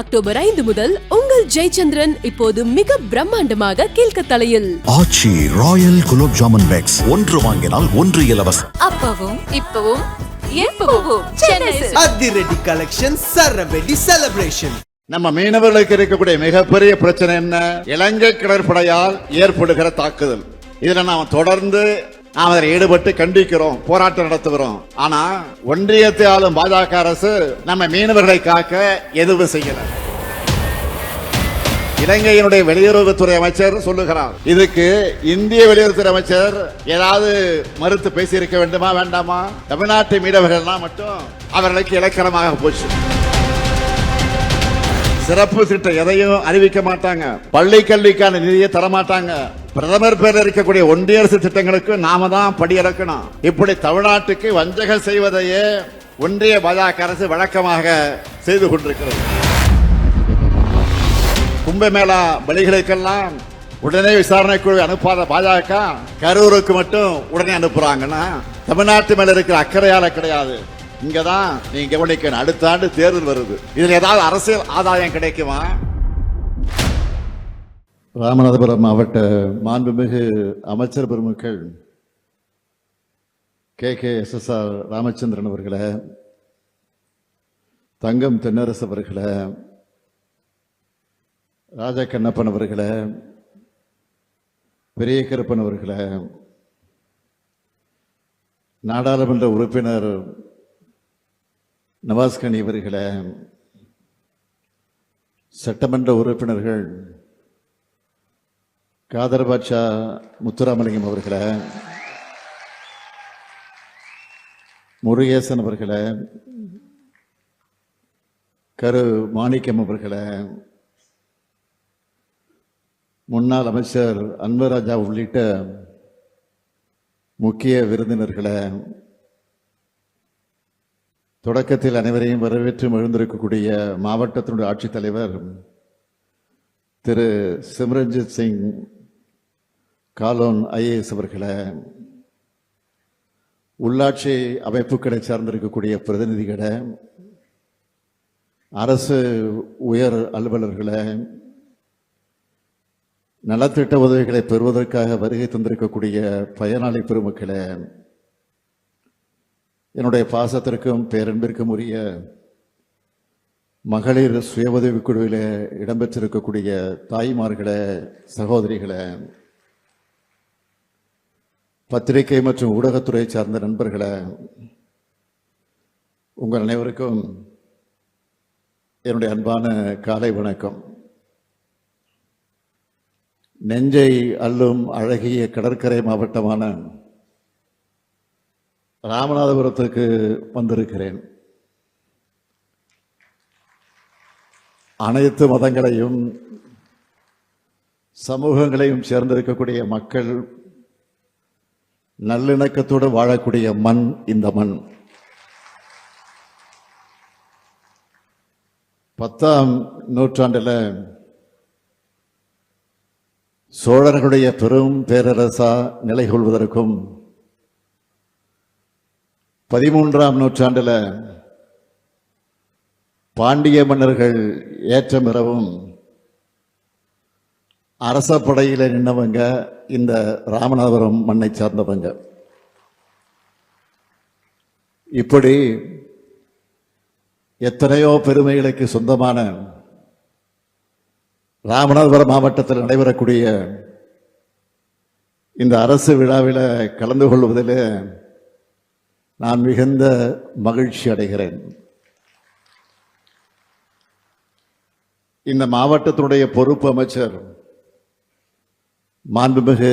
October ஐந்து முதல் உங்கள் ஜெயச்சந்திரன் இப்போது மிக பிரம்மாண்டமாக கீழ்கத்தலையில் ஆச்சி ராயல் குலோப் ஜாமுன் பேக்ஸ். ஒன்று வாங்கினால் ஒன்று இலவசம். அப்பவும் இப்பவும் எப்பவும். அதிரடி கலெக்ஷன் சரவெடி செலிப்ரேஷன் நம்ம மீனவர்களுக்கு இருக்கக்கூடிய மிகப்பெரிய பிரச்சனை என்ன? இலங்கை கடற்படையால் ஏற்படுகிற தாக்குதல். இதுல நாம் தொடர்ந்து நாம் அதில் ஈடுபட்டு கண்டிக்கிறோம் போராட்டம் நடத்துகிறோம். ஆனா ஒன்றியத்தை ஆளும் பாஜக அரசு நம்ம மீனவர்களை காக்க எதுவும் செய்யல. இலங்கையினுடைய வெளியுறவுத்துறை அமைச்சர் சொல்லுகிறார் இதுக்கு இந்திய வெளியுறவுத்துறை அமைச்சர் ஏதாவது மறுத்து பேசியிருக்க வேண்டுமா வேண்டாமா? தமிழ்நாட்டு மீனவர்கள்லாம் மட்டும் அவர்களுக்கு இலக்கணமாக போச்சு. சிறப்பு திட்டம் எதையும் அறிவிக்க மாட்டாங்க. பள்ளி கல்விக்கான நிதியை தர மாட்டாங்க பிரதமர் பேர் இருக்கக்கூடிய ஒன்றிய அரசு திட்டங்களுக்கு நாம தான் படியிறக்கணும் இப்படி தமிழ்நாட்டுக்கு வஞ்சகம் செய்வதையே ஒன்றிய பாஜக அரசு வழக்கமாக செய்து கொண்டிருக்கிறது. கும்பமேளா பலிகளுக்கெல்லாம் உடனே விசாரணை குழு அனுப்பாத பாஜக கரூருக்கு மட்டும் உடனே அனுப்புறாங்கன்னா தமிழ்நாட்டு மேல இருக்கிற அக்கறையால கிடையாது. இங்கதான் நீங்க கவனிக்கணும். அடுத்த ஆண்டு தேர்தல் வருது. இதுல ஏதாவது அரசியல் ஆதாயம் கிடைக்குமா? ராமநாதபுரம் மாவட்ட மாண்புமிகு அமைச்சர் பெருமக்கள் K. K. S. S. R. Ramachandran அவர்களை தங்கம் தென்னரசு அவர்களை ராஜா கண்ணப்பன் அவர்களை பெரிய கருப்பன் அவர்களை நாடாளுமன்ற உறுப்பினர் நவாஸ்கனி இவர்களை சட்டமன்ற உறுப்பினர்கள் காதர் பாட்சா முத்துராமலிங்கம் அவர்களை முருகேசன் அவர்களை கரு மாணிக்கம் அவர்களை முன்னாள் அமைச்சர் அன்பராஜா உள்ளிட்ட முக்கிய விருந்தினர்களை தொடக்கத்தில் அனைவரையும் வரவேற்று எழுந்திருக்கக்கூடிய மாவட்டத்தினுடைய ஆட்சித்தலைவர் திரு சிம்ரன்ஜித் சிங் காலோன் ஐஏஎஸ் அவர்களை உள்ளாட்சி அமைப்புகளை சார்ந்திருக்கக்கூடிய பிரதிநிதிகளை அரசு உயர் அலுவலர்களை நலத்திட்ட உதவிகளை பெறுவதற்காக வருகை தந்திருக்கக்கூடிய பயனாளி பெருமக்களை என்னுடைய பாசத்திற்கும் பேரன்பிற்கும் உரிய மகளிர் சுய உதவிக் குழுவில் இடம்பெற்றிருக்கக்கூடிய தாய்மார்களே சகோதரிகளே பத்திரிகை மற்றும் ஊடகத்துறை சார்ந்த நண்பர்களே உங்கள் அனைவருக்கும் என்னுடைய அன்பான காலை வணக்கம். நெஞ்சை அள்ளும் அழகிய கடற்கரை மாவட்டமான ராமநாதபுரத்துக்கு வந்திருக்கிறேன். அனைத்து மதங்களையும் சமூகங்களையும் சேர்ந்திருக்கக்கூடிய மக்கள் நல்லிணக்கத்தோடு வாழக்கூடிய மண் இந்த மண். பத்தாம் நூற்றாண்டில் சோழர்களுடைய பெரும் பேரரசா நிலை கொள்வதற்கும் பதிமூன்றாம் நூற்றாண்டில் பாண்டிய மன்னர்கள் ஏற்றமிறவும் அரச நின்றவங்க நின்னவங்க இந்த ராமநாதபுரம் மண்ணை சார்ந்தவங்க. இப்படி எத்தனையோ பெருமைகளுக்கு சொந்தமான ராமநாதபுரம் மாவட்டத்தில் நடைபெறக்கூடிய இந்த அரசு விழாவில் கலந்து கொள்வதில் நான் மிகுந்த மகிழ்ச்சி அடைகிறேன். இந்த மாவட்டத்தினுடைய பொறுப்பு அமைச்சர் மாண்புமிகு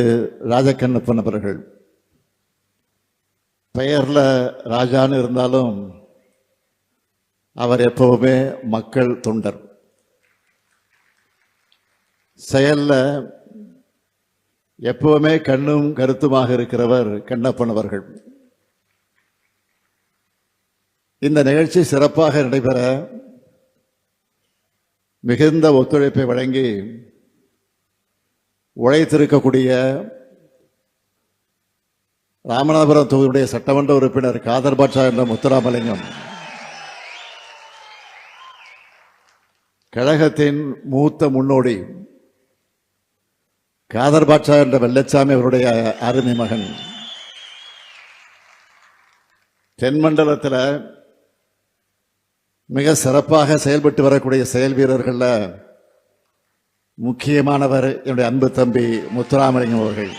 ராஜகண்ணப்பன் அவர்கள். பெயரில் ராஜான்னு இருந்தாலும் அவர் எப்பவுமே மக்கள் தொண்டர். செயலில் எப்பவுமே கண்ணும் கருத்துமாக இருக்கிறவர் கண்ணப்பன் அவர்கள். இந்த நிகழ்ச்சி சிறப்பாக நடைபெற மிகுந்த ஒத்துழைப்பை வழங்கி உழைத்திருக்கக்கூடிய ராமநாதபுரம் தொகுதியுடைய சட்டமன்ற உறுப்பினர் காதர் பாட்சா என்ற முத்துராமலிங்கம். கழகத்தின் மூத்த முன்னோடி காதர் பாட்சா என்ற வெள்ளச்சாமி அவருடைய அருமை மகன். தென்மண்டலத்தில் மிக சிறப்பாக செயல்பட்டு வரக்கூடிய செயல் வீரர்களில் முக்கியமானவர் என்னுடைய அன்பு தம்பி முத்துராமலிங்கம் அவர்கள்.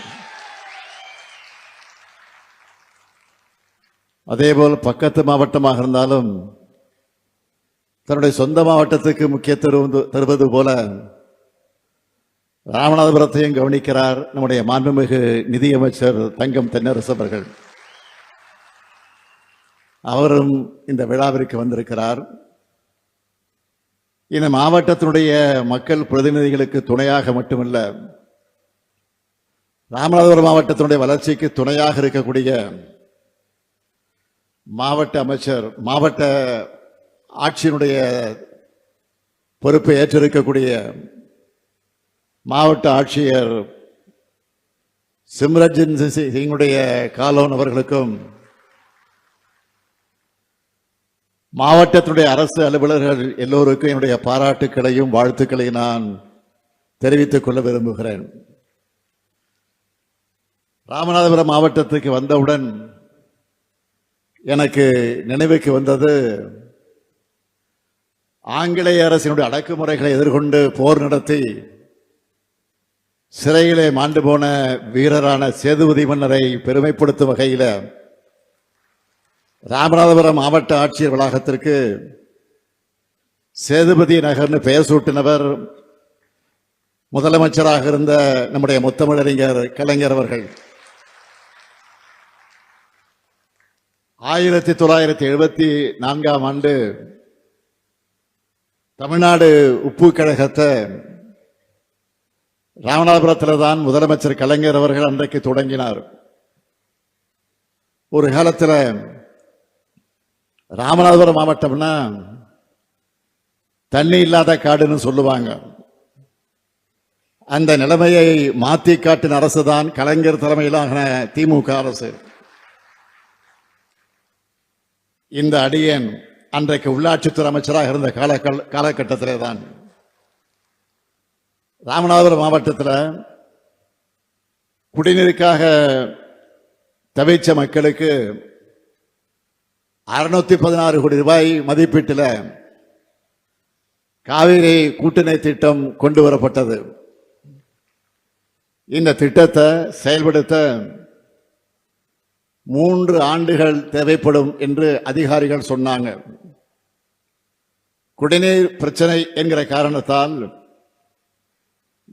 அதேபோல் பக்கத்து மாவட்டமாக இருந்தாலும் தன்னுடைய சொந்த மாவட்டத்துக்கு முக்கியத்துவம் தருவது போல ராமநாதபுரத்தையும் கவனிக்கிறார் நம்முடைய மாண்புமிகு நிதியமைச்சர் தங்கம் தென்னரசு அவர்கள். அவரும் இந்த விழாவிற்கு வந்திருக்கிறார். இந்த மாவட்டத்தினுடைய மக்கள் பிரதிநிதிகளுக்கு துணையாக மட்டுமல்ல ராமநாதபுரம் மாவட்டத்தினுடைய வளர்ச்சிக்கு துணையாக இருக்கக்கூடிய மாவட்ட அமைச்சர் மாவட்ட ஆட்சியினுடைய பொறுப்பை ஏற்றிருக்கக்கூடிய மாவட்ட ஆட்சியர் சிம்ரஜின் சிங்குடைய காலோன் அவர்களுக்கும் மாவட்டத்தினுடைய அரசு அலுவலர்கள் எல்லோருக்கும் என்னுடைய பாராட்டுக்களையும் வாழ்த்துக்களையும் நான் தெரிவித்துக் கொள்ள விரும்புகிறேன். ராமநாதபுரம் மாவட்டத்துக்கு வந்தவுடன் எனக்கு நினைவுக்கு வந்தது ஆங்கிலேய அரசினுடைய அடக்குமுறைகளை எதிர்கொண்டு போர் நடத்தி சிறையிலே மாண்டு போன வீரரான சேதுபதி மன்னரை பெருமைப்படுத்தும் வகையில் ராமநாதபுரம் மாவட்ட ஆட்சியர் வளாகத்திற்கு சேதுபதி நகர்னு பெயர் சூட்டினவர் முதலமைச்சராக இருந்த நம்முடைய முத்தமிழறிஞர் கலைஞர் அவர்கள். ஆயிரத்தி தொள்ளாயிரத்தி எழுபத்தி நான்காம் ஆண்டு தமிழ்நாடு உப்பு கழகத்தை ராமநாதபுரத்தில் தான் முதலமைச்சர் கலைஞர் அவர்கள் அன்றைக்கு தொடங்கினார். ஒரு காலத்தில் ராமநாதபுரம் மாவட்டம்னா தண்ணி இல்லாத காடுன்னு சொல்லுவாங்க. அந்த நிலைமையை மாத்தி காட்டின அரசு தான் கலைஞர் தலைமையிலான திமுக அரசு. இந்த அடியன் அன்றைக்கு உள்ளாட்சித்துறை அமைச்சராக இருந்த கால காலகட்டத்திலே தான். ராமநாதபுரம் மாவட்டத்தில் குடிநீருக்காக தவிச்ச மக்களுக்கு அறுநூத்தி பதினாறு கோடி ரூபாய் மதிப்பீட்டில் காவிரி கூட்டணி திட்டம் கொண்டு வரப்பட்டது இந்த திட்டத்தை செயல்படுத்த மூன்று ஆண்டுகள் தேவைப்படும் என்று அதிகாரிகள் சொன்னாங்க. குடிநீர் பிரச்சனை என்கிற காரணத்தால்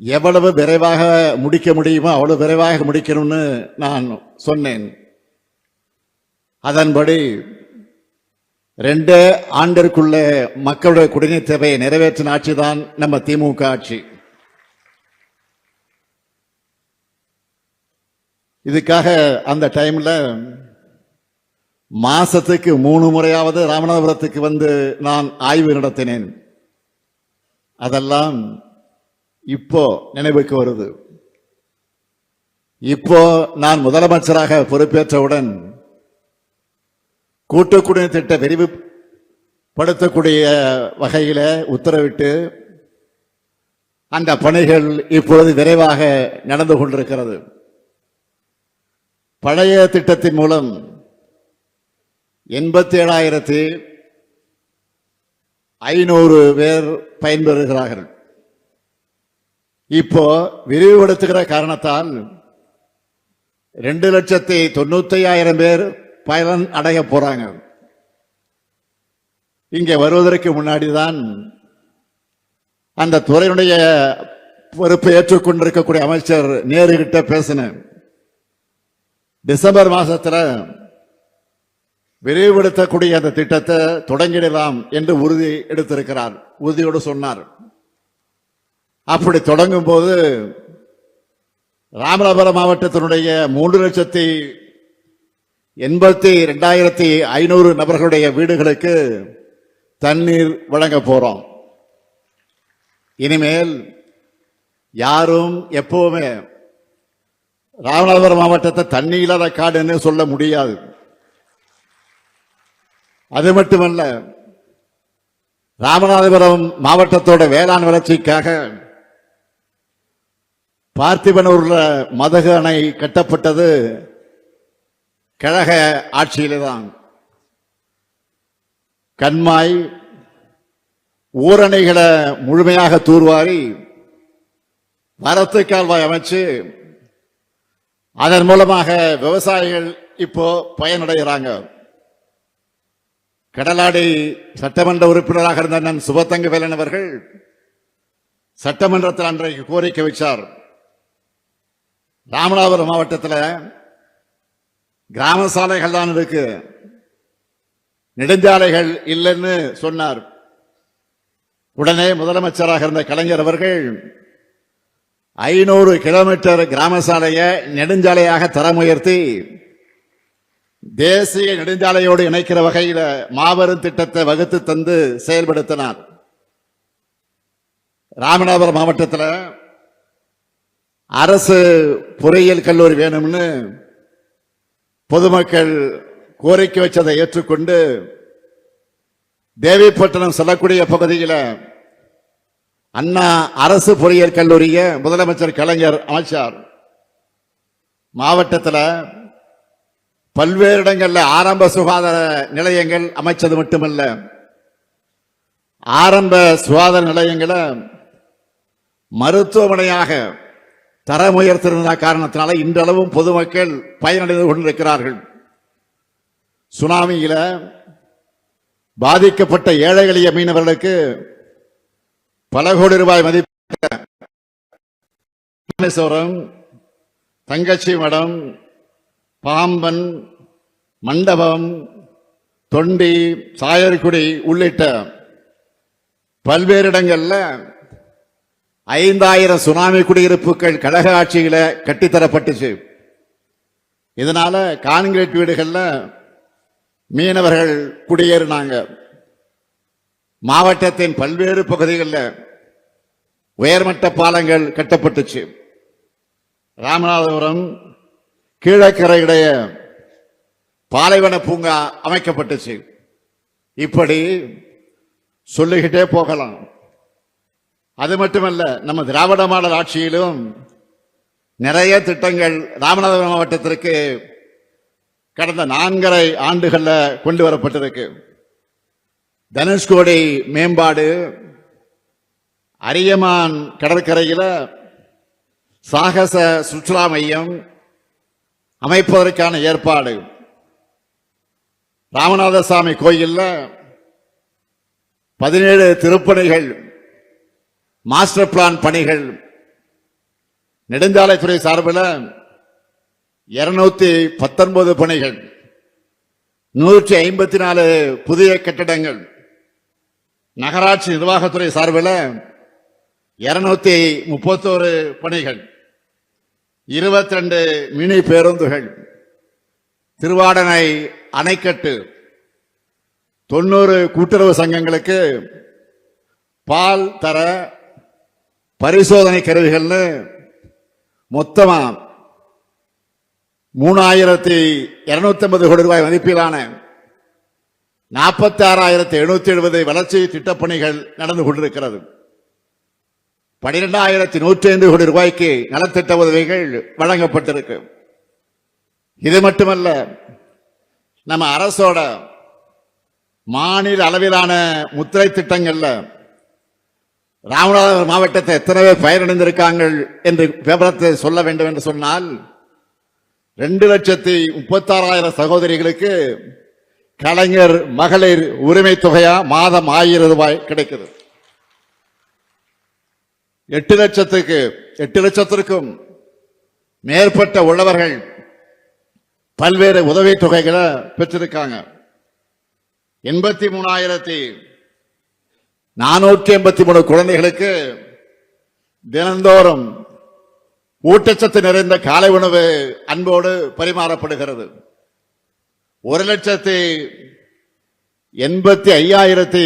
எவ்வளவு விரைவாக முடிக்க முடியுமோ அவ்வளவு விரைவாக முடிக்கணும்னு நான் சொன்னேன். அதன்படி ரெண்டு ஆண்டிற்குள்ள மக்களுடைய குடிநீர் தேவையை நிறைவேற்றின ஆட்சி தான் நம்ம திமுக ஆட்சி. இதுக்காக அந்த டைம்ல மாசத்துக்கு மூணு முறையாவது ராமநாதபுரத்துக்கு வந்து நான் ஆய்வு நடத்தினேன். அதெல்லாம் இப்போ நினைவுக்கு வருது. இப்போ நான் முதலமைச்சராக பொறுப்பேற்றவுடன் கூட்டு குடிநீர் திட்ட விரிவுபடுத்தக்கூடிய வகையில் உத்தரவிட்டு அந்த பணிகள் இப்பொழுது விரைவாக நடந்து கொண்டிருக்கிறது. பழைய திட்டத்தின் மூலம் எண்பத்தி ஏழாயிரத்தி ஐநூறு பேர் பயன்பெறுகிறார்கள். இப்போ விரிவுபடுத்துகிற காரணத்தால் ரெண்டு லட்சத்தி தொண்ணூத்தி ஐயாயிரம் பேர் பயன் அடைய போறாங்க. இங்க வருவதற்கு முன்னாடி தான் அந்த துறையினுடைய பொறுப்பை ஏற்றுக்கொண்டிருக்கக்கூடிய அமைச்சர் நேருகிட்ட பேசினேன். டிசம்பர் மாசத்துல விரிவுபடுத்தக்கூடிய அந்த திட்டத்தை தொடங்கிடலாம் என்று உறுதி எடுத்திருக்கிறார். உறுதியோடு சொன்னார். அப்படி தொடங்கும் போது ராமநாதபுரம் மாவட்டத்தினுடைய மூன்று லட்சத்தி எண்பத்தி ரெண்டாயிரத்தி ஐநூறு நபர்களுடைய வீடுகளுக்கு தண்ணீர் வழங்க போறோம். இனிமேல் யாரும் எப்பவுமே ராமநாதபுரம் மாவட்டத்தை தண்ணி இல்லாத காடுன்னு சொல்ல முடியாது. அது மட்டுமல்ல ராமநாதபுரம் மாவட்டத்தோட வேளாண் வளர்ச்சிக்காக பார்த்திபனூர்ல மதகு அணை கட்டப்பட்டது. கழக ஆட்சியிலே தான் கண்மாய் ஊரணைகளை முழுமையாக தூர்வாரி வரத்து கால்வாய் அமைச்சு அதன் மூலமாக விவசாயிகள் இப்போ பயனடைகிறாங்க. கடலாடி சட்டமன்ற உறுப்பினராக இருந்த நன் சுபத்தங்க வேலன் அவர்கள் சட்டமன்றத்தில் அன்றைக்கு கோரிக்கை வச்சார். ராமநாதபுரம் மாவட்டத்தில் கிராம சாலைகள் தான் இருக்கு. நெடுஞ்சாலைகள் இல்லைன்னு சொன்னார். உடனே முதலமைச்சராக இருந்த கலைஞர் அவர்கள் ஐநூறு கிலோமீட்டர் கிராம சாலையை நெடுஞ்சாலையாக தரம் உயர்த்தி தேசிய நெடுஞ்சாலையோடு இணைக்கிற வகையில் மாபெரும் திட்டத்தை வகுத்து தந்து செயல்படுத்தினார். ராமநாதபுரம் மாவட்டத்தில் அரசு பொறியியல் கல்லூரி வேணும்னு பொதுமக்கள் கோரிக்கை வச்சதை ஏற்றுக்கொண்டு தேவிப்பட்டினம் செல்லக்கூடிய பகுதியில் அண்ணா அரசு பொறியியல் கல்லூரிய முதலமைச்சர் கலைஞர் அமைச்சார் மாவட்டத்தில் பல்வேறு இடங்களில் ஆரம்ப சுகாதார நிலையங்கள் அமைச்சது மட்டுமல்ல. ஆரம்ப சுகாதார நிலையங்களை மருத்துவமனையாக தரம் உயர்த்திருந்த காரணத்தினால இன்றளவும் பொதுமக்கள் பயனடைந்து கொண்டிருக்கிறார்கள். சுனாமியில் பாதிக்கப்பட்ட ஏழை எளிய மீனவர்களுக்கு பல கோடி ரூபாய் மதிப்பு. ராமேஸ்வரம் தங்கச்சி மடம் பாம்பன் மண்டபம் தொண்டி சாயர்குடி உள்ளிட்ட பல்வேறு இடங்களில் ஐந்தாயிரம் சுனாமி குடியிருப்புகள் கழக ஆட்சியில் கட்டித்தரப்பட்டுச்சு. இதனால கான்கிரீட் வீடுகளில் மீனவர்கள் குடியேறினாங்க. மாவட்டத்தின் பல்வேறு பகுதிகளில் உயர்மட்ட பாலங்கள் கட்டப்பட்டுச்சு. ராமநாதபுரம் கீழக்கரையுடைய பாலைவன பூங்கா அமைக்கப்பட்டுச்சு. இப்படி சொல்லிக்கிட்டே போகலாம். அது மட்டுமல்ல நம்ம திராவிட மாடல் ஆட்சியிலும் நிறைய திட்டங்கள் ராமநாதபுரம் மாவட்டத்திற்கு கடந்த நான்கரை ஆண்டுகளில் கொண்டு வரப்பட்டிருக்கு. தனுஷ்கோடி மேம்பாடு அரியமான் கடற்கரையில் சாகச சுற்றுலா மையம் அமைப்பதற்கான ஏற்பாடு ராமநாதசாமி கோயிலில் பதினேழு திருப்பணிகள் மாஸ்டர் பிளான் பணிகள். நெடுஞ்சாலைத்துறை சார்பில் இருநூத்தி பத்தொன்பது பணிகள். நூற்றி ஐம்பத்தி நாலு புதிய கட்டிடங்கள். நகராட்சி நிர்வாகத்துறை சார்பில் இருநூத்தி முப்பத்தோரு பணிகள். இருபத்தி ரெண்டு மினி பேருந்துகள். திருவாடனை அணைக்கட்டு. தொண்ணூறு கூட்டுறவு சங்கங்களுக்கு பால் தர பரிசோதனை கருவிகள்னு மொத்தமா மூணாயிரத்தி இருநூத்தி ஐம்பது கோடி ரூபாய் மதிப்பிலான நாற்பத்தி ஆறாயிரத்தி எழுநூத்தி எழுபது வளர்ச்சி திட்டப்பணிகள் நடந்து கொண்டிருக்கிறது. பனிரெண்டாயிரத்தி நூற்றி ஐந்து கோடி ரூபாய்க்கு நலத்திட்ட உதவிகள் வழங்கப்பட்டிருக்கு. இது மட்டுமல்ல நம்ம அரசோட மாநில அளவிலான முத்திரை திட்டங்கள்ல ராமநாதபுரம் மாவட்டத்தை எத்தனை பேர் பயனடைந்திருக்காங்கள் என்று விவரத்தை சொல்ல வேண்டும் என்று சொன்னால் ரெண்டு லட்சத்தி முப்பத்தாறாயிரம் சகோதரிகளுக்கு கலைஞர் மகளிர் உரிமை தொகையா மாதம் ஆயிரம் ரூபாய் கிடைக்குது எட்டு லட்சத்துக்கு எட்டு லட்சத்திற்கும் மேற்பட்ட உள்ளவர்கள் பல்வேறு உதவித் தொகைகளை பெற்றிருக்காங்க. எண்பத்தி மூணாயிரத்தி நானூற்றி எண்பத்தி மூணு குழந்தைகளுக்கு தினந்தோறும் ஊட்டச்சத்து நிறைந்த காலை உணவு அன்போடு பரிமாறப்படுகிறது. ஒரு லட்சத்தி எண்பத்தி ஐயாயிரத்தி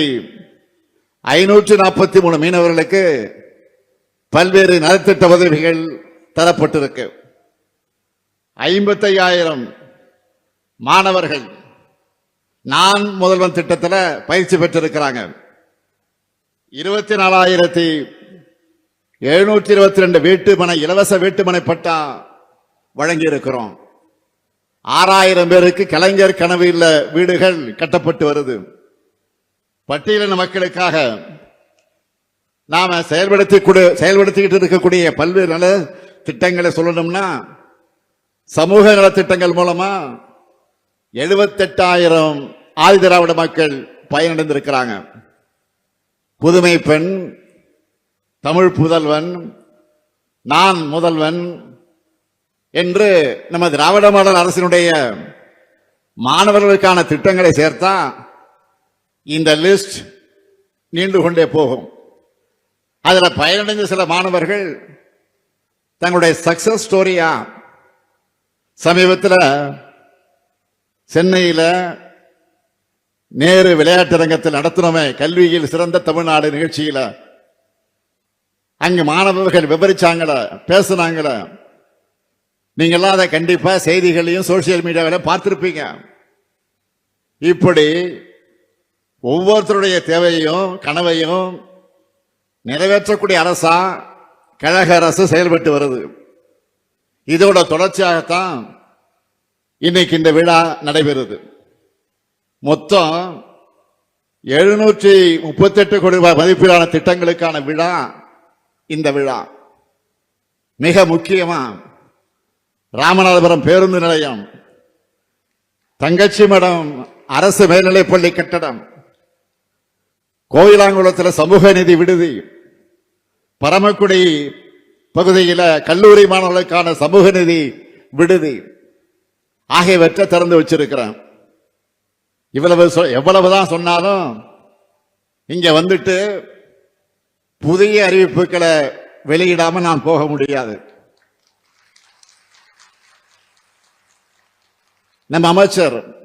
ஐநூற்றி நாற்பத்தி மூணு மீனவர்களுக்கு பல்வேறு நலத்திட்ட உதவிகள் தரப்பட்டிருக்கு. ஐம்பத்தையாயிரம் மாணவர்கள் நான் முதல்வன் திட்டத்தில் பயிற்சி பெற்றிருக்கிறாங்க. இருபத்தி நாலாயிரத்தி எழுநூற்றி இருபத்தி ரெண்டு வீட்டுமனை இலவச வீட்டுமனை பட்டா வழங்கி இருக்கிறோம் ஆறாயிரம் பேருக்கு கலைஞர் கனவு இல்ல வீடுகள் கட்டப்பட்டு வருது. பட்டியலின மக்களுக்காக நாம செயல்படுத்தி கொடு செயல்படுத்திக்கிட்டு இருக்கக்கூடிய பல்வேறு நல திட்டங்களை சொல்லணும்னா சமூக நலத்திட்டங்கள் மூலமா எழுபத்தெட்டாயிரம் ஆதிதிராவிட மக்கள் பயனடைந்திருக்கிறாங்க. புதுமை பெண் தமிழ் புதல்வன் நான் முதல்வன் என்று நம்ம திராவிட மாடல் அரசினுடைய மாணவர்களுக்கான திட்டங்களை சேர்த்தா இந்த லிஸ்ட் நீண்டு கொண்டே போகும். அதில் பயனடைந்த சில மாணவர்கள் தங்களுடைய சக்சஸ் ஸ்டோரியா சமீபத்தில் சென்னையில் நேரு விளையாட்டரங்கத்தில் நடத்தினோமே கல்வியில் சிறந்த தமிழ்நாடு நிகழ்ச்சியில. அங்கு மாணவர்கள் விவரிச்சாங்கள பேசினாங்கள. நீங்கெல்லாம் அதை கண்டிப்பா செய்திகளையும் சோசியல் மீடியாவில் பார்த்துருப்பீங்க. இப்படி ஒவ்வொருத்தருடைய தேவையும் கனவையும் நிறைவேற்றக்கூடிய அரசா கழக அரசு செயல்பட்டு வருது. இதோட தொடர்ச்சியாகத்தான் இன்னைக்கு இந்த விழா நடைபெறுது. மொத்தம் எழுநூற்றி முப்பத்தெட்டு கோடி ரூபாய் மதிப்பிலான திட்டங்களுக்கான விழா இந்த விழா. மிக முக்கியமா ராமநாதபுரம் பேருந்து நிலையம் தங்கச்சி மடம் அரசு மேல்நிலைப்பள்ளி கட்டடம் கோயிலாங்குளத்தில் சமூக நிதி விடுதி பரமக்குடி பகுதியில் கல்லூரி மாணவர்களுக்கான சமூக நிதி விடுதி ஆகியவற்றை திறந்து வச்சிருக்கிறேன். இவ்வளவு சொ- எவ்வளவுதான் சொன்னாலும் இங்க வந்துட்டு புதிய அறிவிப்புகளை வெளியிடாம நான் போக முடியாது. நம்ம அமைச்சர்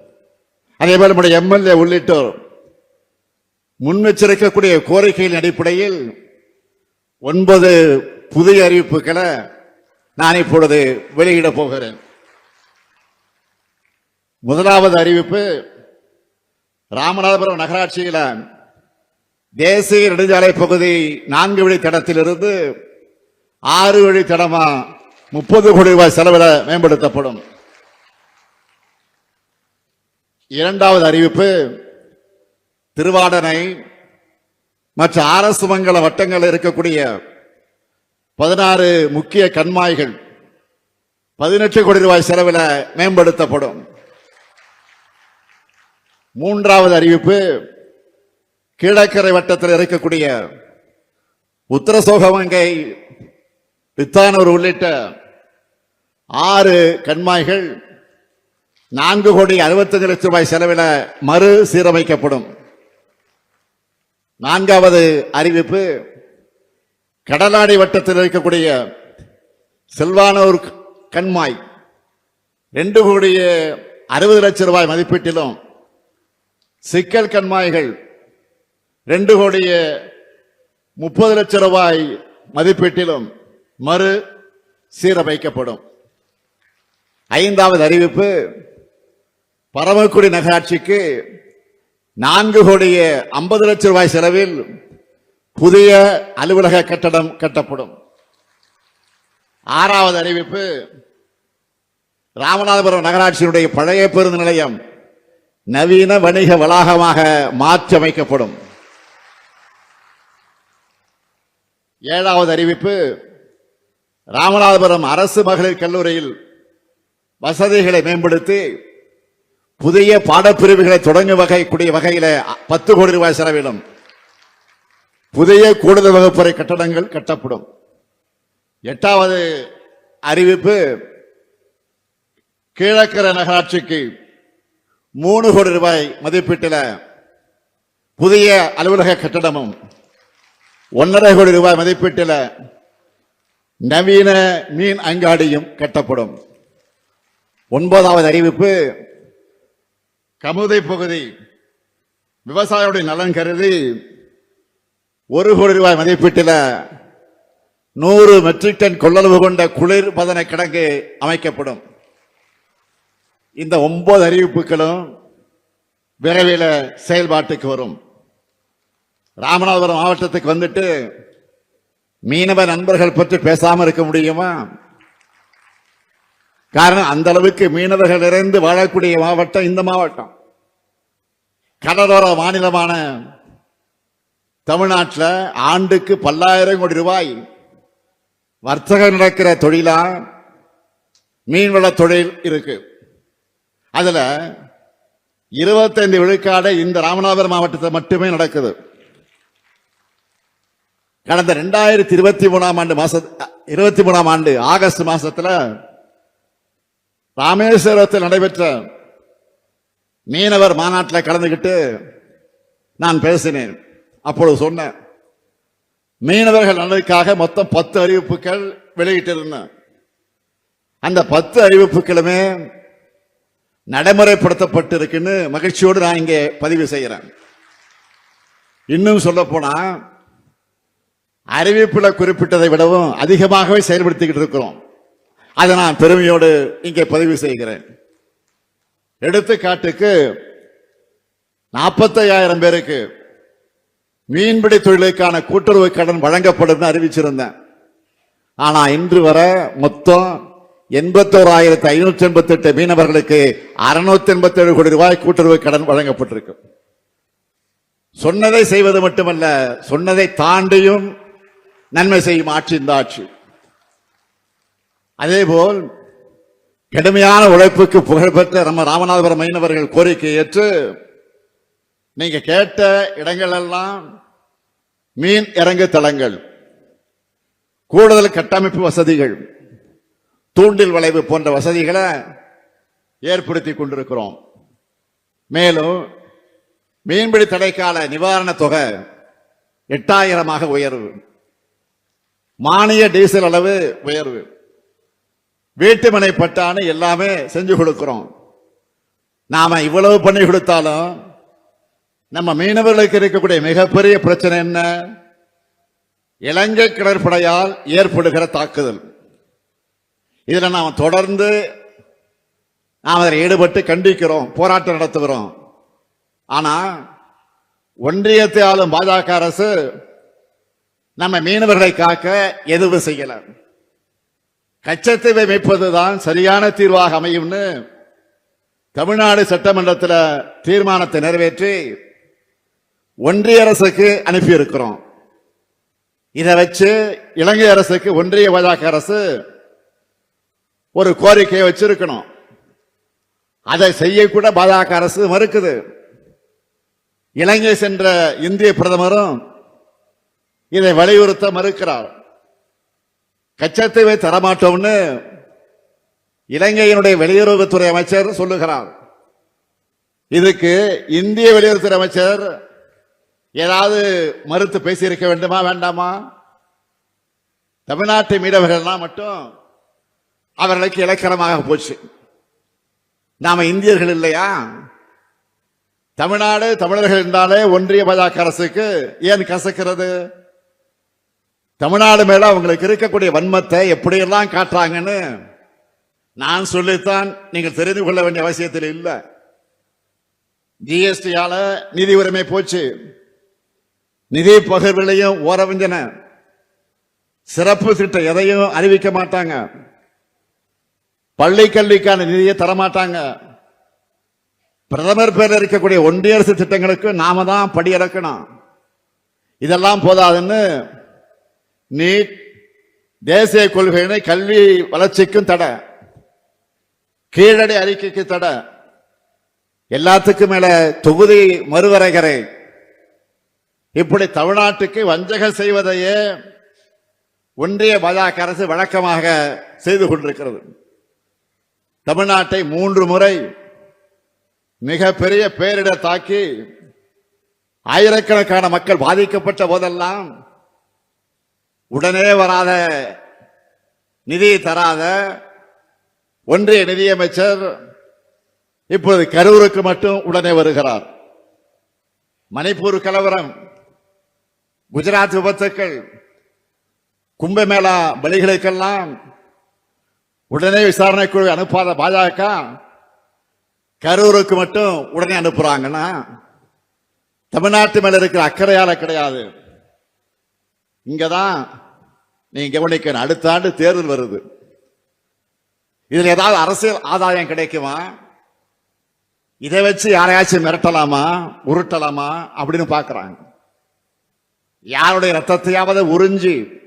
அதே போல நம்முடைய எம்எல்ஏ உள்ளிட்டோர் முன்வச்சிருக்கக்கூடிய கோரிக்கையின் அடிப்படையில் ஒன்பது புதிய அறிவிப்புகளை நான் இப்பொழுது வெளியிட போகிறேன். முதலாவது அறிவிப்பு ராமநாதபுரம் நகராட்சியில தேசிய நெடுஞ்சாலை பகுதி நான்கு வழி தடத்திலிருந்து ஆறு வழி தடமா முப்பது கோடி ரூபாய் செலவில் மேம்படுத்தப்படும். இரண்டாவது அறிவிப்பு திருவாடனை மற்ற அரசு மங்கல வட்டங்கள் இருக்கக்கூடிய பதினாறு முக்கிய கண்மாய்கள் பதினெட்டு கோடி ரூபாய் செலவில் மேம்படுத்தப்படும். மூன்றாவது அறிவிப்பு கீழக்கரை வட்டத்தில் இருக்கக்கூடிய உத்தரசோகமங்கை வித்தானூர் உள்ளிட்ட ஆறு கண்மாய்கள் நான்கு கோடி அறுபத்தஞ்சு லட்சம் ரூபாய் செலவில் மறு சீரமைக்கப்படும். நான்காவது அறிவிப்பு கடலாடி வட்டத்தில் இருக்கக்கூடிய செல்வானூர் கண்மாய் ரெண்டு கோடி அறுபது லட்சம் ரூபாய் மதிப்பீட்டிலும் சிக்கல் கண்மாய்கள் ரெண்டு கோடிய முப்பது லட்சம் ரூபாய் மதிப்பீட்டிலும் மறு சீரமைக்கப்படும். ஐந்தாவது அறிவிப்பு பரமக்குடி நகராட்சிக்கு நான்கு கோடிய ஐம்பது லட்சம் ரூபாய் செலவில் புதிய அலுவலக கட்டடம் கட்டப்படும். ஆறாவது அறிவிப்பு ராமநாதபுரம் நகராட்சியினுடைய பழைய பேருந்து நிலையம் நவீன வணிக வளாகமாக மாற்றியமைக்கப்படும். ஏழாவது அறிவிப்பு ராமநாதபுரம் அரசு மகளிர் கல்லூரியில் வசதிகளை மேம்படுத்தி புதிய பாடப்பிரிவுகளை தொடங்கும் வகை கூடிய வகையில பத்து கோடி ரூபாய் செலவிடும். புதிய கூடுதல் வகுப்பறை கட்டடங்கள் கட்டப்படும். எட்டாவது அறிவிப்பு கீழக்கரை நகராட்சிக்கு மூணு கோடி ரூபாய் மதிப்பீட்டில் புதிய அலுவலக கட்டடமும் ஒன்றரை கோடி ரூபாய் மதிப்பீட்டில் நவீன மீன் அங்காடியும் கட்டப்படும். ஒன்பதாவது அறிவிப்பு கமுதை பகுதி விவசாயியுடைய நலன் கருதி ஒரு கோடி ரூபாய் மதிப்பீட்டில் நூறு மெட்ரிக் டன் கொள்ளளவு கொண்ட குளிர் பதன கிடங்கு அமைக்கப்படும். இந்த ஒன்பது அறிவிப்புகளும் விரைவில் செயல்பாட்டுக்கு வரும். ராமநாதபுரம் மாவட்டத்துக்கு வந்துட்டு மீனவ நண்பர்கள் பற்றி பேசாமல் இருக்க முடியுமா? காரணம் அந்த அளவுக்கு மீனவர்கள் நிறைந்து வாழக்கூடிய மாவட்டம் இந்த மாவட்டம். கடலோர மாநிலமான தமிழ்நாட்டில் ஆண்டுக்கு பல்லாயிரம் கோடி ரூபாய் வர்த்தகம் நடக்கிற தொழிலா மீன்வள தொழில் இருக்குது அதுல இருபத்தைந்து விழுக்காடு இந்த ராமநாதபுரம் மாவட்டத்தில் மட்டுமே நடக்குது. கடந்த ரெண்டாயிரத்தி இருபத்தி மூணாம் ஆண்டு மாச இருபத்தி மூணாம் ஆண்டு ஆகஸ்ட் மாசத்துல ராமேஸ்வரத்தில் நடைபெற்ற மீனவர் மாநாட்டில் கலந்துக்கிட்டு நான் பேசினேன். அப்பொழுது சொன்னேன் மீனவர்கள் நலனுக்காக மொத்தம் பத்து அறிவிப்புகள் வெளியிட்டிருந்தேன். அந்த பத்து அறிவிப்புகளுமே நடைமுறைப்படுத்தப்பட்டு இருக்குன்னு மகிழ்ச்சியோடு நான் இங்கே பதிவு செய்கிறேன். இன்னும் சொல்ல போனா அறிவிப்புல குறிப்பிட்டதை விடவும் அதிகமாகவே செயல்படுத்திக்கிட்டு இருக்கிறோம். அதை நான் பெருமையோடு இங்கே பதிவு செய்கிறேன். எடுத்துக்காட்டுக்கு நாற்பத்தையாயிரம் பேருக்கு மீன்பிடி தொழிலுக்கான கூட்டுறவு கடன் வழங்கப்படும் அறிவிச்சிருந்தேன். ஆனா இன்று வர மொத்தம் எண்பத்தோராயிரத்தி ஐநூற்றி எண்பத்தி எட்டு மீனவர்களுக்கு அறுநூத்தி எண்பத்தி ஏழு கோடி ரூபாய் கூட்டுறவு கடன் வழங்கப்பட்டிருக்கு. சொன்னதை செய்வது மட்டுமல்ல சொன்னதை தாண்டியும் நன்மை செய்யும் ஆட்சி இந்த ஆட்சி. அதேபோல் கடுமையான உழைப்புக்கு புகழ்பெற்ற நம்ம ராமநாதபுரம் மீனவர்கள் கோரிக்கை ஏற்று நீங்க கேட்ட இடங்கள் எல்லாம் மீன் இறங்கு தளங்கள் கூடுதல் கட்டமைப்பு வசதிகள் தூண்டில் வளைவு போன்ற வசதிகளை ஏற்படுத்தி கொண்டிருக்கிறோம். மேலும் மீன்பிடி தடைக்கால நிவாரண தொகை எட்டாயிரமாக உயர்வு. மானிய டீசல் அளவு உயர்வு. வீட்டுமனை பட்டானு எல்லாமே செஞ்சு கொடுக்கிறோம். நாம இவ்வளவு பண்ணி கொடுத்தாலும் நம்ம மீனவர்களுக்கு இருக்கக்கூடிய மிகப்பெரிய பிரச்சனை என்ன? இலங்கை கடற்படையால் ஏற்படுகிற தாக்குதல். இதில் நாம் தொடர்ந்து நாம் அதில் ஈடுபட்டு கண்டிக்கிறோம் போராட்டம் நடத்துகிறோம். ஆனால் ஒன்றியத்தை ஆளும் பாஜக அரசு நம்ம மீனவர்களை காக்க எதுவும் செய்யல. கச்சத்தீவை மீட்பதுதான் சரியான தீர்வாக அமையும்னு தமிழ்நாடு சட்டமன்றத்தில் தீர்மானத்தை நிறைவேற்றி ஒன்றிய அரசுக்கு அனுப்பியிருக்கிறோம். இதை வச்சு இலங்கை அரசுக்கு ஒன்றிய பாஜக அரசு ஒரு கோரிக்கையை வச்சிருக்கணும். அதை செய்யக்கூட பாஜக அரசு மறுக்குது. இலங்கை சென்ற இந்திய பிரதமரும் இதை வலியுறுத்த மறுக்கிறார். கச்சத்தீவை தரமாட்டோம்னு இலங்கையினுடைய வெளியுறவுத்துறை அமைச்சர் சொல்லுகிறார். இதுக்கு இந்திய வெளியுறவுத்துறை அமைச்சர் ஏதாவது மறுத்து பேசியிருக்க வேண்டுமா வேண்டாமா? தமிழ்நாட்டு மீனவர்கள்லாம் மட்டும் அவர்களுக்கு இலக்கணமாக போச்சு. நாம இந்தியர்கள் இல்லையா? தமிழ்நாடு தமிழர்கள் என்றாலே ஒன்றிய பாஜக அரசுக்கு ஏன் கசக்கிறது? தமிழ்நாடு மேல அவங்களுக்கு இருக்கக்கூடிய வன்மத்தை எப்படியெல்லாம் காட்டுறாங்கன்னு நான் சொல்லித்தான் நீங்கள் தெரிந்து கொள்ள வேண்டிய அவசியத்தில் இல்லை. ஜிஎஸ்டியால நிதி உரிமை போச்சு. நிதி பகிர்வுகளையும் ஓரவஞ்சன. சிறப்பு திட்டம் எதையும் அறிவிக்க மாட்டாங்க. பள்ளி கல்விக்கான நிதியை தரமாட்டாங்க. பிரதமர் பேரில் இருக்கக்கூடிய ஒன்றிய அரசு திட்டங்களுக்கு நாம தான் படி இறக்கணும். இதெல்லாம் போதாதுன்னு நீட் தேசிய கொள்கையினை கல்வி வளர்ச்சிக்கும் தடை. கீழடி அறிக்கைக்கு தடை. எல்லாத்துக்கும் மேல தொகுதி மறுவரைகரை இப்படி தமிழ்நாட்டுக்கு வஞ்சகம் செய்வதையே ஒன்றிய பாஜக அரசு வழக்கமாக செய்து கொண்டிருக்கிறது. தமிழ்நாட்டை மூன்று முறை மிகப்பெரிய பேரிடர் தாக்கி ஆயிரக்கணக்கான மக்கள் பாதிக்கப்பட்ட போதெல்லாம் உடனே வராத நிதியை தராத ஒன்றிய நிதியமைச்சர் இப்போது கரூருக்கு மட்டும் உடனே வருகிறார். மணிப்பூர் கலவரம் குஜராத் விபத்துக்கள் கும்பமேளா பலிகளுக்கெல்லாம் உடனே விசாரணை குழு அனுப்பாத பாஜக கரூருக்கு மட்டும் உடனே அனுப்புறாங்கன்னா தமிழ்நாட்டு மேல இருக்கிற அக்கறையால கிடையாது. இங்கதான் நீங்க கவனிக்கணும். அடுத்த ஆண்டு தேர்தல் வருது. இதுல ஏதாவது அரசியல் ஆதாயம் கிடைக்குமா? இதை வச்சு யாரையாச்சும் மிரட்டலாமா? உருட்டலாமா? அப்படின்னு பாக்குறாங்க யாருடைய ரத்தத்தையாவது உறிஞ்சி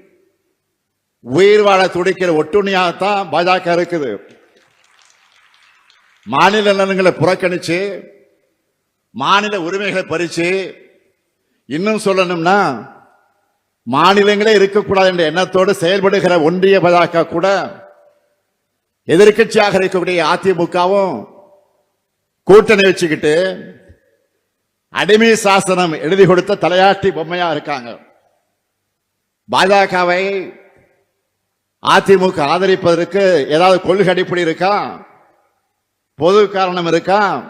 உயிர் வாழ துடிக்கிற ஒட்டுணியாகத்தான் பாஜக இருக்குது. மாநில நலன்களை புறக்கணிச்சு மாநில உரிமைகளை பறிச்சு இன்னும் சொல்லணும்னா மாநிலங்களே இருக்கக்கூடாது என்ற எண்ணத்தோடு செயல்படுகிற ஒன்றிய பாஜக கூட எதிர்க்கட்சியாக இருக்கக்கூடிய அதிமுகவும் கூட்டணி வச்சுக்கிட்டு அடிமை சாசனம் எழுதி கொடுத்த தலையாட்டி பொம்மையா இருக்காங்க. பாஜகவை அதிமுக ஆதரிப்பதற்கு ஏதாவது கொள்கை அடிப்படை இருக்கா? பொது காரணம் இருக்கா?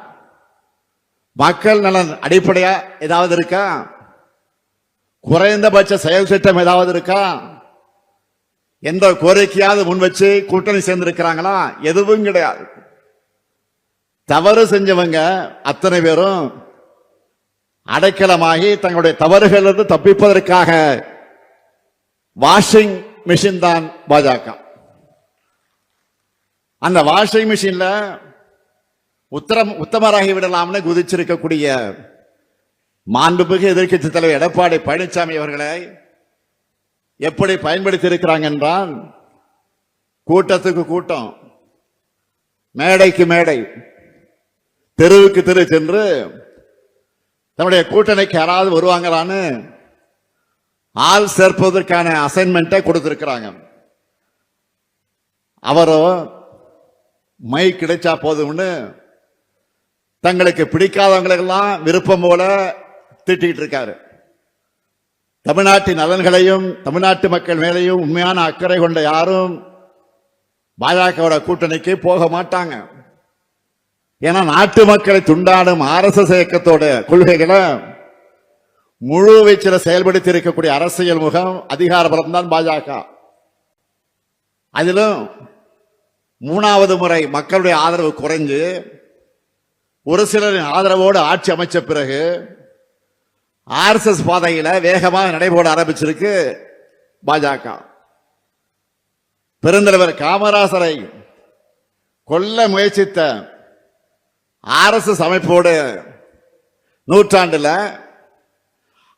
மக்கள் நலன் அடிப்படையா ஏதாவது இருக்கா? குறைந்தபட்ச செயல் திட்டம் ஏதாவது இருக்கா? எந்த கோரிக்கையாவது முன் வச்சு கூட்டணி சேர்ந்திருக்கிறாங்களா? எதுவும் கிடையாது. தவறு செஞ்சவங்க அத்தனை பேரும் அடைக்கலமாகி தங்களுடைய தவறுகளிலிருந்து தப்பிப்பதற்காக வாஷிங் மிஷின் தான் பாஜக. அந்த வாஷிங் மிஷின்ல உத்தரம் உத்தமராகி விடலாம்னு குதிச்சிருக்கக்கூடிய மாண்புமிகு எதிர்க்கட்சி தலைவர் எடப்பாடி பழனிசாமி அவர்களை எப்படி பயன்படுத்தி இருக்கிறாங்க என்றால் கூட்டத்துக்கு கூட்டம் மேடைக்கு மேடை தெருவுக்கு தெரு சென்று தன்னுடைய கூட்டணிக்கு யாராவது வருவாங்களான்னு ஆள் சேர்ப்பதற்கான அசைன்மெண்ட்டை கொடுத்துருக்கிறாங்க. அவரோ மை கிடைச்சா போதும்னு தங்களுக்கு பிடிக்காதவங்களுக்கெல்லாம் விருப்பம் போல திட்டிகிட்டு இருக்காரு. தமிழ்நாட்டின் நலன்களையும் தமிழ்நாட்டு மக்கள் மேலேயும் உண்மையான அக்கறை கொண்ட யாரும் பாஜகவோட கூட்டணிக்கு போக மாட்டாங்க. ஏன்னா நாட்டு மக்களை துண்டாடும் ஆர்எஸ்எஸ் இயக்கத்தோட கொள்கைகளை முழு வீச்சில் செயல்படுத்தி இருக்கக்கூடிய அரசியல் முகம் அதிகார பலம் தான் பாஜக. அதிலும் மூணாவது முறை மக்களுடைய ஆதரவு குறைஞ்சு ஒரு சிலரின் ஆதரவோடு ஆட்சி அமைச்ச பிறகு ஆர்எஸ்எஸ் பாதையில் வேகமாக நடைபோட ஆரம்பிச்சிருக்கு பாஜக. பெருந்தலைவர் காமராசரை கொல்ல முயற்சித்த ஆர்எஸ்எஸ் அமைப்போடு நூற்றாண்டில்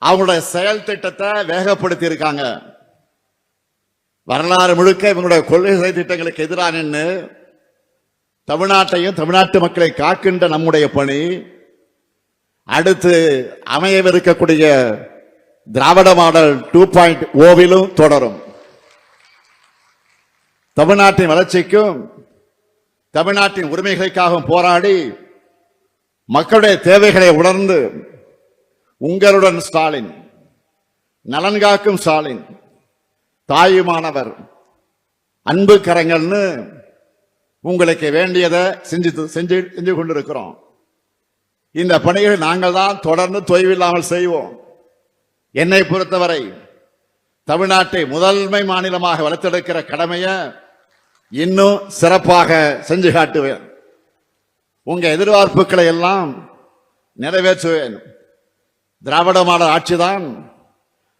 அவங்களுடைய செயல் திட்டத்தை வேகப்படுத்தி இருக்காங்க வரலாறு முழுக்க இவங்களுடைய கொள்கை செயல் திட்டங்களுக்கு எதிராக நின்று தமிழ்நாட்டையும் தமிழ்நாட்டு மக்களை காக்கின்ற நம்முடைய பணி அடுத்து அமையவிருக்கக்கூடிய திராவிட மாடல் டூ பாயிண்ட் ஓவிலும் தொடரும். தமிழ்நாட்டின் வளர்ச்சிக்கும் தமிழ்நாட்டின் உரிமைகளுக்காகவும் போராடி மக்களுடைய தேவைகளை உணர்ந்து உங்களுடன் ஸ்டாலின் நலன் காக்கும் ஸ்டாலின் தாயுமானவர் அன்பு கரங்கள்னு உங்களுக்கு வேண்டியதை செஞ்சு செஞ்சு செஞ்சு கொண்டிருக்கிறோம். இந்த பணிகளை நாங்கள் தான் தொடர்ந்து தொய்வில்லாமல் செய்வோம். என்னை பொறுத்தவரை தமிழ்நாட்டை முதன்மை மாநிலமாக வளர்த்தெடுக்கிற கடமையை இன்னும் சிறப்பாக செஞ்சு காட்டுவேன். உங்க எதிர்பார்ப்புகளை எல்லாம் நிறைவேற்றுவேன். திராவிட மாடல் ஆட்சிதான்.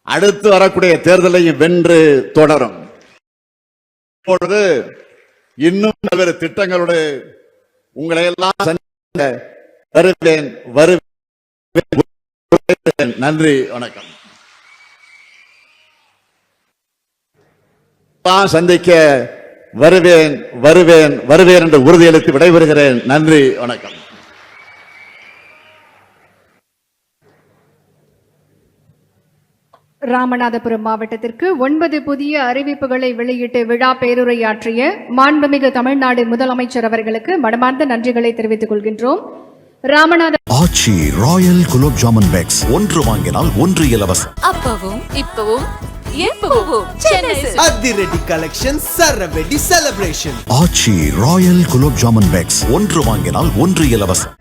அடுத்து வரக்கூடிய தேர்தலையும் வென்று தொடரும். இப்பொழுது இன்னும் பல்வேறு திட்டங்களோடு உங்களை எல்லாம் சந்திக்க வருவேன் வருவேன். நன்றி வணக்கம். சந்திக்க வருவேன் வருவேன் வருவேன் என்று உறுதியளித்து விடைபெறுகிறேன். நன்றி வணக்கம். ராமநாதபுரம் மாவட்டத்திற்கு ஒன்பது புதிய அறிவிப்புகளை வெளியிட்டு விழா பேருரையாற்றிய மாண்புமிகு தமிழ்நாடு முதலமைச்சர் அவர்களுக்கு மனமார்ந்த நன்றிகளை தெரிவித்துக் கொள்கின்றோம். Ramanatha Aachi royal gulab jamun packs. ஒன்று வாங்கினால் ஒன்று இலவசம். அப்பவும் இப்பவும் எப்பவும் சென்னை சில்க்ஸ். அதிரடி collection சரவெடி celebration Aachi royal gulab jamun packs. ஒன்று வாங்கினால் ஒன்று இலவசம்.